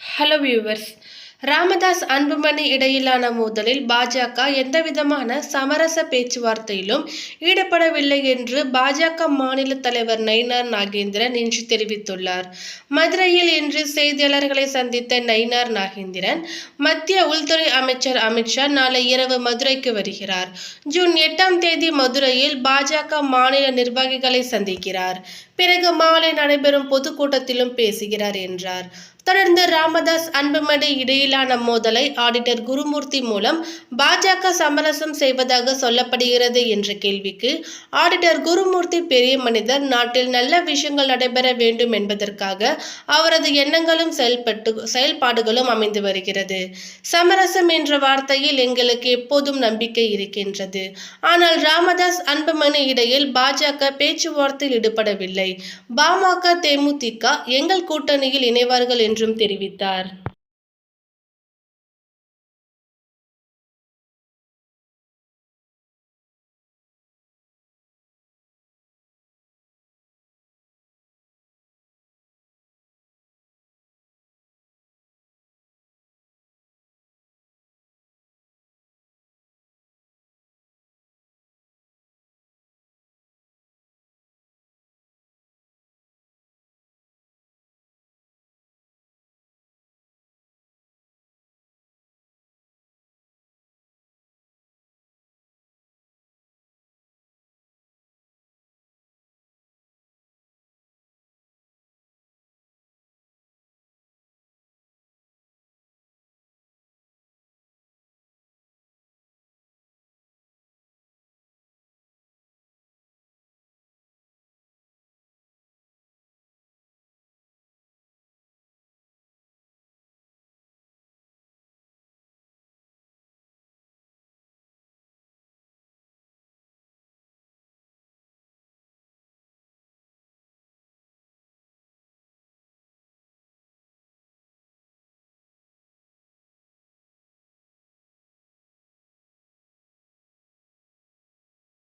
Hello viewers Ramadoss Anbumani இடையிலான மோதலில் பாஜக எந்தவிதமான சமரச பேச்சுவார்த்தையிலும் ஈடுபடவில்லை என்று பாஜக மாநில தலைவர் நயினார் நாகேந்திரன் இன்று தெரிவித்துள்ளார். மதுரையில் இன்று செய்தியாளர்களை சந்தித்த நயினார் நாகேந்திரன் மத்திய உள்துறை அமைச்சர் அமித்ஷா நாளை இரவு மதுரைக்கு வருகிறார். ஜூன் எட்டாம் தேதி மதுரையில் பாஜக மாநில நிர்வாகிகளை சந்திக்கிறார். பிறகு மாலை நடைபெறும் பொதுக்கூட்டத்திலும் பேசுகிறார் என்றார். தொடர்ந்து ராமதாஸ் அன்புமணி இடையிலான மோதலை ஆடிட்டர் குருமூர்த்தி மூலம் பாஜக சமரசம் செய்வதாக சொல்லப்படுகிறது என்ற கேள்விக்கு ஆடிட்டர் குருமூர்த்தி பெரிய மனிதர் நாட்டில் நல்ல விஷயங்கள் நடைபெற வேண்டும் என்பதற்காக அவரது எண்ணங்களும் செயல்பட்டு செயல்பாடுகளும் அமைந்து வருகிறது. சமரசம் என்ற வார்த்தையில் எங்களுக்கு எப்போதும் நம்பிக்கை இருக்கின்றது. ஆனால் ராமதாஸ் அன்புமணி இடையில் பாஜக பேச்சுவார்த்தையில் ஈடுபடவில்லை. பாமக தேமுதிக எங்கள் கூட்டணியில் இணைவார்கள் என்று என்றும் தெரிவித்தார்.